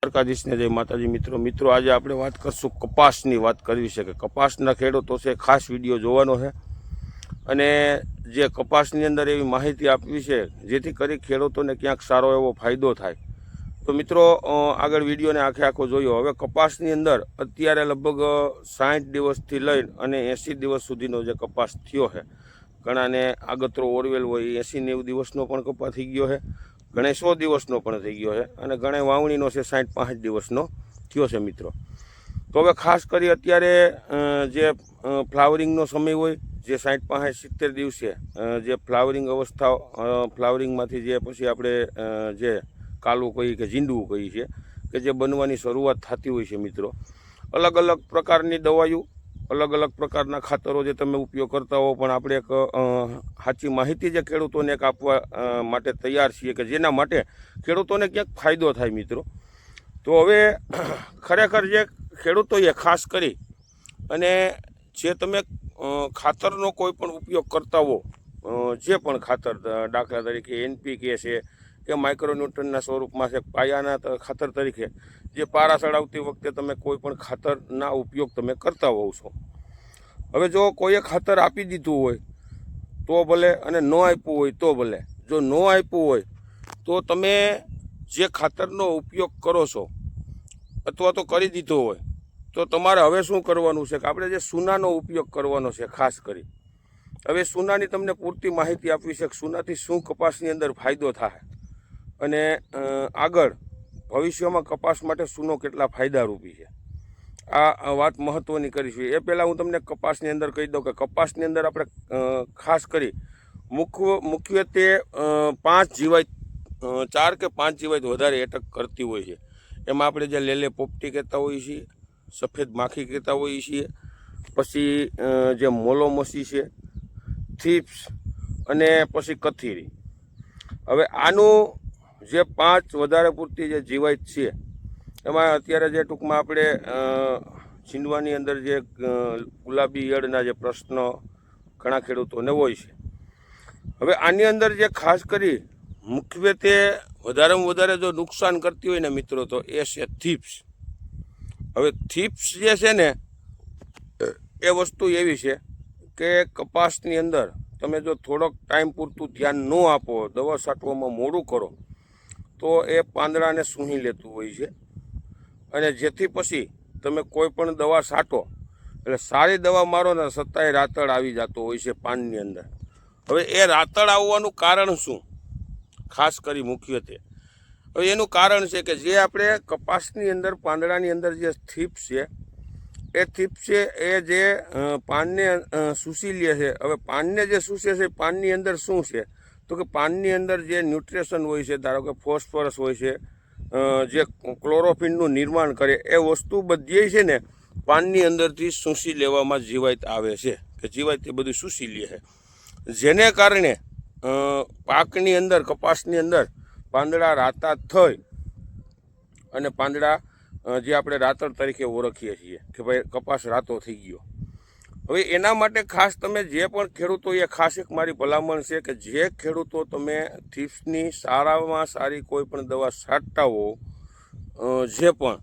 દ્વારકાધીશને જય માતાજી. મિત્રો મિત્રો, આજે આપણે વાત કરશું કપાસની વાત કરવી છે કે કપાસના ખેડૂતો છે, ખાસ વીડિયો જોવાનો છે. અને જે કપાસની અંદર એવી માહિતી આપવી છે, જેથી કરી ખેડૂતોને ક્યાંક સારો એવો ફાયદો થાય. તો મિત્રો આગળ વિડીયોને આખે આખો જોયો. હવે કપાસની અંદર અત્યારે લગભગ સાઠ દિવસથી લઈને અને એંસી દિવસ સુધીનો જે કપાસ થયો છે. ઘણાને આગતરો ઓરવેલ હોય, એંસી નેવું દિવસનો પણ કપાસ થઈ ગયો છે. ઘણે સો દિવસનો પણ થઈ ગયો છે અને ઘણે વાવણીનો છે સાઠ પાંસઠ દિવસનો થયો છે મિત્રો. તો હવે ખાસ કરી અત્યારે જે ફ્લાવરિંગનો સમય હોય, જે સાઠ પાંસઠ સિત્તેર દિવસે જે ફ્લાવરિંગ અવસ્થા ફ્લાવરિંગમાંથી જે પછી આપણે જે કાલું કહીએ કે ઝીંડવું કહીએ છીએ, કે જે બનવાની શરૂઆત થતી હોય છે મિત્રો. અલગ અલગ પ્રકારની દવાઓ અલગ અલગ પ્રકારના ખાતરો જે તમે ઉપયોગ કરતા હો, પણ આપણે એક સાચી માહિતી જે ખેડૂતોને એક આપવા માટે તૈયાર છીએ કે જેના માટે ખેડૂતોને ક્યાંક ફાયદો થાય મિત્રો. તો હવે ખરેખર જે ખેડૂતોએ ખાસ કરી અને જે તમે ખાતરનો કોઈ પણ ઉપયોગ કરતા હો જે પણ ખાતર દાખલા તરીકે એનપીકે છે કે માઇક્રોન્યુટ્રનના સ્વરૂપમાં છે. પાયાના ખાતર તરીકે. જે પારા ચડાવતી વખતે તમે કોઈ પણ ખાતરના ઉપયોગ તમે કરતા હોવ છો. હવે જો કોઈએ ખાતર આપી દીધું હોય, તો ભલે અને ન આપ્યું હોય, તો ભલે. જો ન આપ્યું હોય, તો તમે જે ખાતરનો ઉપયોગ કરો છો, અથવા તો કરી દીધો હોય, તો તમારે હવે શું કરવાનું છે કે આપણે જે સુનાનો ઉપયોગ કરવાનો છે, ખાસ કરી. હવે સુનાની તમને પૂરતી માહિતી આપવી છે કે સુનાથી શું કપાસની અંદર ફાયદો થાય. અને આગળ ભવિષ્યમાં કપાસ માટે સૂનો કેટલા ફાયદારૂપી છે. આ વાત મહત્ત્વની કરીશું એ પહેલાં હું તમને કપાસની અંદર કહી દઉં કે કપાસની અંદર આપણે ખાસ કરી મુખ્ય મુખ્યત્વે પાંચ જીવાય ચાર કે પાંચ જીવાય વધારે એટક કરતી હોય છે. એમાં આપણે જે લેલે પોપટી કહેતા હોઈએ છીએ, સફેદ માખી કહેતા હોઈએ છીએ, પછી જે મોલોમસી છે, થીપ્સ અને પછી કથીરી. હવે આનું જે પાંચ વધારે પૂરતી જે જીવાત છે, એમાં અત્યારે જે ટૂંકમાં આપણે છીંડવાની અંદર જે ગુલાબી ઈયળના જે પ્રશ્નો ઘણા ખેડૂતોને હોય છે. હવે આની અંદર જે ખાસ કરી મુખ્યત્વે વધારેમાં વધારે જો નુકસાન કરતી હોય ને મિત્રો, તો એ છે થીપ્સ. હવે થીપ્સ જે છે ને, એ વસ્તુ એવી છે કે કપાસની અંદર તમે જો થોડોક ટાઈમ પૂરતું ધ્યાન ન આપો, દવા છાંટવામાં મોડું કરો તો એ પાંદડાને સૂહી લેતું હોય છે. અને જેથી પછી તમે કોઈ પણ દવા છાંટો એટલે સારી દવા મારો ને સત્તાએ રાતળ આવી જતો હોય છે પાનની અંદર. હવે એ રાતળ આવવાનું કારણ શું? ખાસ કરી મુખ્યત્વે. હવે એનું કારણ છે કે જે આપણે કપાસની અંદર પાંદડાની અંદર જે થીપ છે એ થીપ છે એ જે પાનને અ, લે છે. હવે પાનને જે શૂષે છે પાનની અંદર શું છે? તો કે પાનની અંદર જે ન્યુટ્રિશન હોય છે, ધારો કે ફોસ્ફરસ હોય છે જે ક્લોરોફિનનું નિર્માણ કરે, એ વસ્તુ બધી છે ને પાનની અંદરથી શૂષી લેવામાં જીવાત આવે છે, કે જીવાત એ બધું શૂષી લે છે. જેને કારણે પાકની અંદર, કપાસની અંદર પાંદડા રાતા થઈ અને પાંદડા જે આપણે રાતળ તરીકે ઓળખીએ છીએ, કે ભાઈ કપાસ રાતો થઈ ગયો. હવે એના માટે ખાસ તમે જે પણ ખેડૂતો, એ ખાસ એક મારી ભલામણ છે કે જે ખેડૂતો તમે થીપ્સની સારામાં સારી કોઈ પણ દવા છાંટતા હો જે પણ,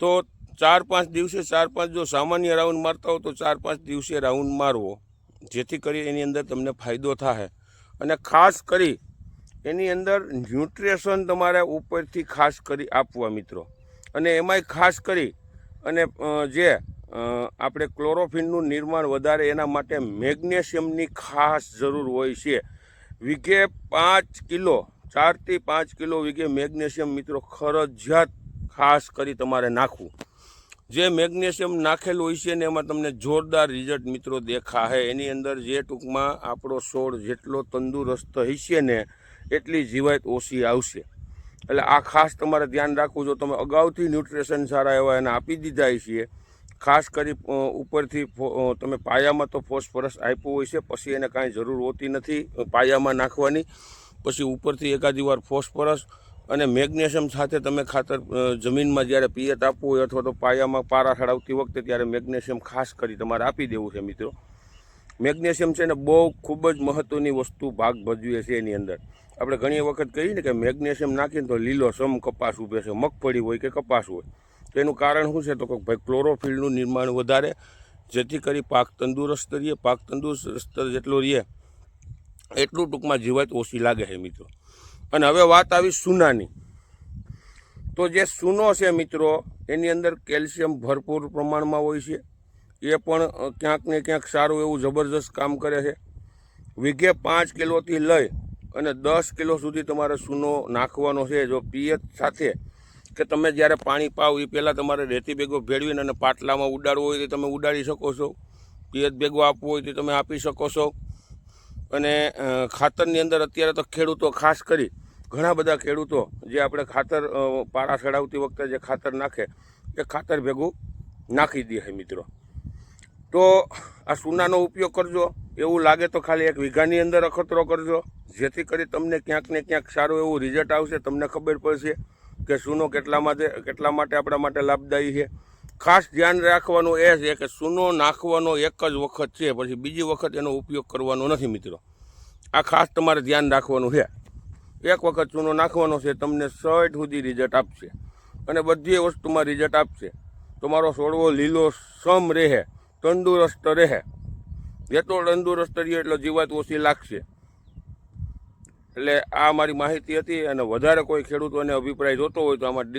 તો ચાર પાંચ દિવસે ચાર પાંચ જો સામાન્ય રાઉન્ડ મારતા હો, તો ચાર પાંચ દિવસે રાઉન્ડ મારવો, જેથી કરી એની અંદર તમને ફાયદો થાય અને ખાસ કરી એની અંદર ન્યુટ્રિશન તમારે ઉપરથી ખાસ કરી આપવા મિત્રો. અને એમાંય ખાસ કરી અને જે આપણે ક્લોરોફિનનું નિર્માણ વધારે એના માટે મેગ્નેશિયમની ખાસ જરૂર હોય છે. વીઘે પાંચ કિલો, ચારથી પાંચ કિલો વીઘે મેગ્નેશિયમ મિત્રો ખરજિયાત ખાસ કરી તમારે નાખવું. જે મેગ્નેશિયમ નાખેલું હોય છે ને એમાં તમને જોરદાર રિઝલ્ટ મિત્રો દેખાશે. એની અંદર જે ટૂંકમાં આપણો છોડ જેટલો તંદુરસ્ત હશે ને એટલી જીવાત ઓછી આવશે. એટલે આ ખાસ તમારે ધ્યાન રાખવું જો તમે અગાઉથી ન્યુટ્રિશન સારા એવા એને આપી દીધા છીએ ખાસ કરી ઉપરથી તમે પાયામાં તો ફોસ્ફરસ આપ્યું હોય છે, પછી એને કાંઈ જરૂર હોતી નથી પાયામાં નાખવાની. પછી ઉપરથી એકાદી વાર ફોસ્ફરસ અને મેગ્નેશિયમ સાથે તમે ખાતર જમીનમાં જ્યારે પિયત આપવું હોય અથવા તો પાયામાં પારા ચડાવતી વખતે ત્યારે મેગ્નેશિયમ ખાસ કરી તમારે આપી દેવું છે, મિત્રો. મેગ્નેશિયમ છે ને બહુ ખૂબ જ મહત્ત્વની વસ્તુ ભાગ ભજવે છે એની અંદર. આપણે ઘણી વખત કહીએ ને કે મેગ્નેશિયમ નાખીને તો લીલો સમ કપાસ ઊભે છે, મગફળી હોય કે કપાસ હોય. તેનું કારણ શું છે? તો કે ભાઈ ક્લોરોફિલનું નિર્માણ વધારે, જેથી કરી પાક તંદુરસ્ત રહીએ, પાક તંદુરસ્ત જેટલો રહીએ, એટલું ટૂંકમાં જીવાત ઓછી લાગે છે મિત્રો. અને હવે વાત આવી સુનાની. તો જે સૂનો છે મિત્રો, એની અંદર કેલ્શિયમ ભરપૂર પ્રમાણમાં હોય છે. એ પણ ક્યાંક ને ક્યાંક સારું એવું જબરજસ્ત કામ કરે છે. વીઘે પાંચ કિલોથી લઈ અને દસ કિલો સુધી તમારે સૂનો નાખવાનો છે. જો પિયત સાથે કે તમે જ્યારે પાણી પાવ એ પહેલાં તમારે રેતી ભેગો ભેળવીને અને પાટલામાં ઉડાડવો હોય તો તમે ઉડાડી શકો છો. પિયત ભેગો આપવો હોય તો તમે આપી શકો છો. અને ખાતરની અંદર અત્યારે તો ખેડૂતો ખાસ કરી ઘણા બધા ખેડૂતો જે આપણે ખાતર પારા ચડાવતી વખતે જે ખાતર નાખે એ ખાતર ભેગું નાખી દે મિત્રો. તો આ સૂનાનો ઉપયોગ કરજો. એવું લાગે તો ખાલી એક વીઘાની અંદર અખતરો કરજો. જેથી કરી તમને ક્યાંક ને ક્યાંક સારું એવું રિઝલ્ટ આવશે, તમને ખબર પડશે. કે સૂનો કેટલા માટે કેટલા માટે આપણા માટે લાભદાયી છે. ખાસ ધ્યાન રાખવાનું એ છે કે સૂનો નાખવાનો એક જ વખત છે, પછી બીજી વખત એનો ઉપયોગ કરવાનો નથી મિત્રો. આ ખાસ તમારે ધ્યાન રાખવાનું છે. એક વખત ચૂનો નાખવાનો છે, તમને સઠ સુધી રિઝલ્ટ આપશે. અને બધી વસ્તુમાં રિઝલ્ટ આપશે. તમારો છોડવો લીલો સમ રહે, તંદુરસ્ત રહે. જેટલો તંદુરસ્ત રહે એટલો જીવાત ઓછી લાગશે. એટલે આ મારી માહિતી હતી અને વધારે કોઈ ખેડૂતોને અભિપ્રાય જોતો હોય તો આમાં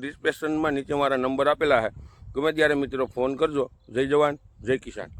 ડિસ્ક્રિપ્શનમાં નીચે મારા નંબર આપેલા છે. ગમે ત્યારે મિત્રો ફોન કરજો. જય જવાન, જય કિસાન.